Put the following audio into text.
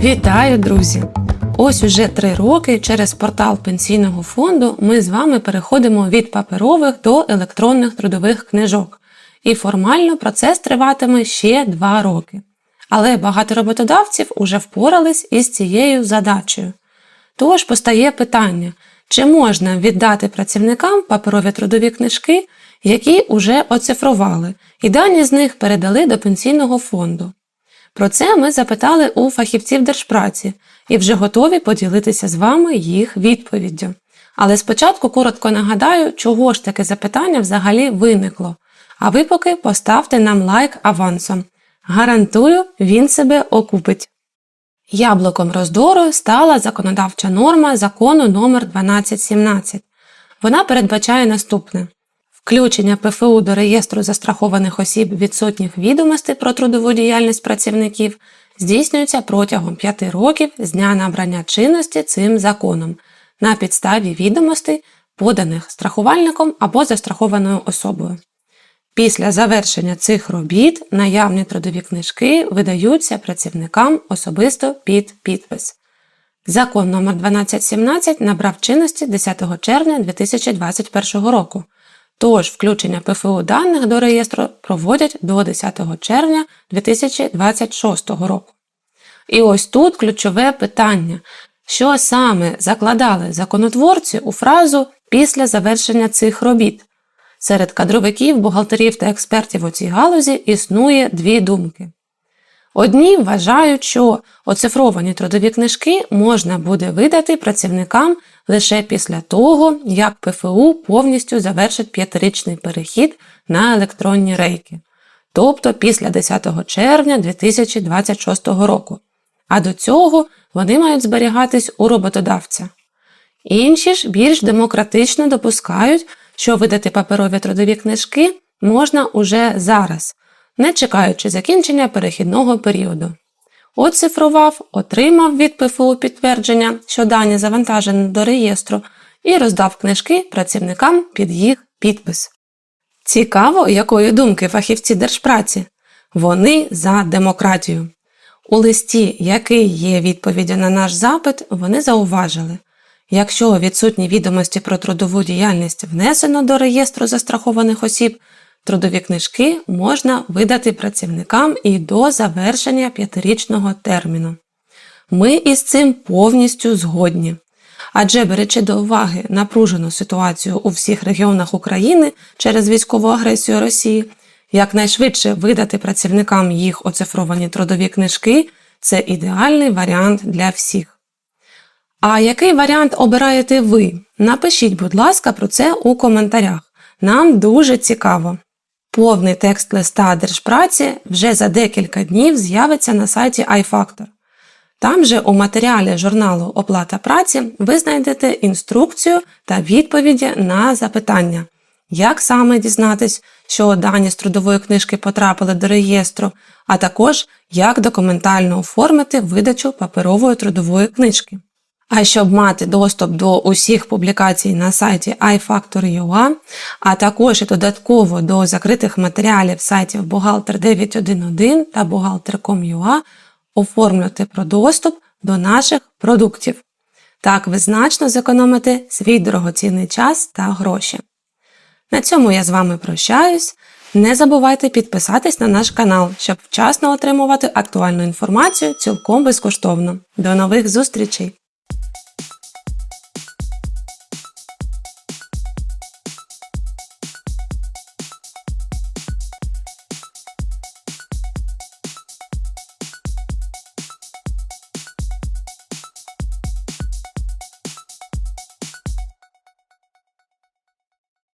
Вітаю, друзі! Ось уже три роки через портал пенсійного фонду ми з вами переходимо від паперових до електронних трудових книжок. І формально процес триватиме ще два роки. Але багато роботодавців уже впорались із цією задачею. Тож постає питання, чи можна віддати працівникам паперові трудові книжки, які уже оцифрували, і дані з них передали до пенсійного фонду. Про це ми запитали у фахівців держпраці і вже готові поділитися з вами їх відповіддю. Але спочатку коротко нагадаю, чого ж таке запитання взагалі виникло. А ви поки поставте нам лайк авансом. Гарантую, він себе окупить. Яблуком роздору стала законодавча норма закону номер 1217. Вона передбачає наступне: включення ПФУ до реєстру застрахованих осіб відсутніх відомостей про трудову діяльність працівників здійснюється протягом 5 років з дня набрання чинності цим законом на підставі відомостей, поданих страхувальником або застрахованою особою. Після завершення цих робіт наявні трудові книжки видаються працівникам особисто під підпис. Закон номер 1217 набрав чинності 10 червня 2021 року. Тож включення ПФУ даних до реєстру проводять до 10 червня 2026 року. І ось тут ключове питання, що саме закладали законотворці у фразу після завершення цих робіт. Серед кадровиків, бухгалтерів та експертів у цій галузі існує дві думки. Одні вважають, що оцифровані трудові книжки можна буде видати працівникам лише після того, як ПФУ повністю завершить п'ятирічний перехід на електронні рейки, тобто після 10 червня 2026 року. А до цього вони мають зберігатись у роботодавця. Інші ж більш демократично допускають, що видати паперові трудові книжки можна уже зараз, не чекаючи закінчення перехідного періоду. Оцифрував, отримав від ПФУ підтвердження, що дані завантажені до реєстру, і роздав книжки працівникам під їх підпис. Цікаво, якої думки фахівці держпраці. Вони за демократію. У листі, який є відповіддю на наш запит, вони зауважили, якщо відсутні відомості про трудову діяльність внесено до реєстру застрахованих осіб, трудові книжки можна видати працівникам і до завершення п'ятирічного терміну. Ми із цим повністю згодні. Адже беречи до уваги напружену ситуацію у всіх регіонах України через військову агресію Росії, якнайшвидше видати працівникам їх оцифровані трудові книжки це ідеальний варіант для всіх. А який варіант обираєте ви? Напишіть, будь ласка, про це у коментарях. Нам дуже цікаво. Повний текст листа держпраці вже за декілька днів з'явиться на сайті iFactor. Там же у матеріалі журналу Оплата праці ви знайдете інструкцію та відповіді на запитання, як саме дізнатись, що дані з трудової книжки потрапили до реєстру, а також як документально оформити видачу паперової трудової книжки. А щоб мати доступ до усіх публікацій на сайті iFactor.ua, а також і додатково до закритих матеріалів сайтів Бухгалтер 911 та Бухгалтер.com.ua, оформлюйте про доступ до наших продуктів. Так ви значно зекономите свій дорогоцінний час та гроші. На цьому я з вами прощаюсь. Не забувайте підписатись на наш канал, щоб вчасно отримувати актуальну інформацію цілком безкоштовно. До нових зустрічей!